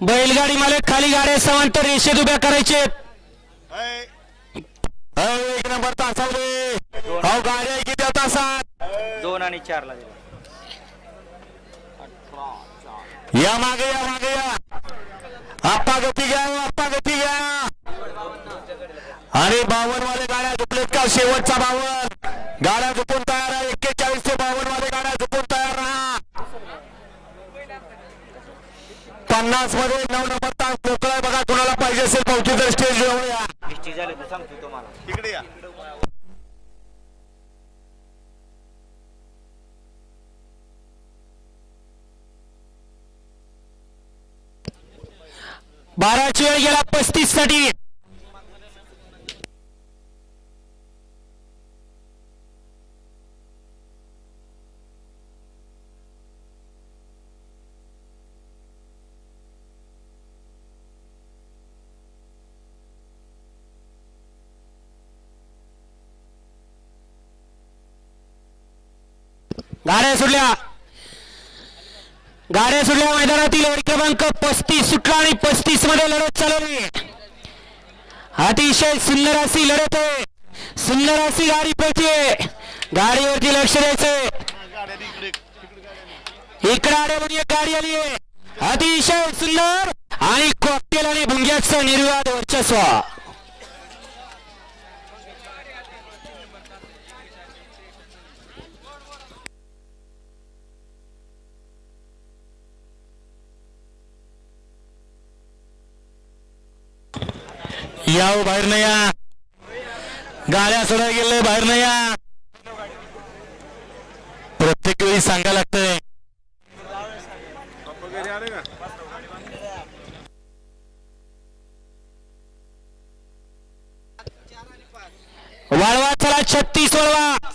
बैलगाडी मालक खाली गाड्या समांतर रेषेत उभ्या करायचे. एक नंबर तासावले अहो गाड्या किती तासात? दोन आणि चार ला दिला. या मागे या मागे या. आप्पा गती घ्या आप्पा गती घ्या. आणि बावन वाले गाड्या झुपलेत का? शेवटचा बावन. गाड्या झुपून पन्नासमध्ये नऊ नंबर तास मोकळा आहे. बघा कुणाला पाहिजे असेल पावती तर स्टेज जवळ या. निश्चित झाले तर सांगतो तुम्हाला. इकडे या. बाराची वेळ गेला पस्तीससाठी. गाड्या सुटल्या. गाड्या सुटल्या मैदानातील क्रमांक पस्तीस सुटला आणि पस्तीसमध्ये लढत चालवली अतिशय सुंदर अशी लढत आहे. सुंदर अशी गाडी पोहोचली गाडीवरती लक्ष द्यायचं इकडे आडे म्हणजे गाडी आली अतिशय सुंदर आणि कॉकटेल आणि भुंग्याचं निर्वाद वर्चस्व. या हो, बाहेर नाही या. गाड्या सोडायला गेले बाहेर नाही या. प्रत्येक वेळी सांगायला लागतंय. वाळवा चला छत्तीस वळवा.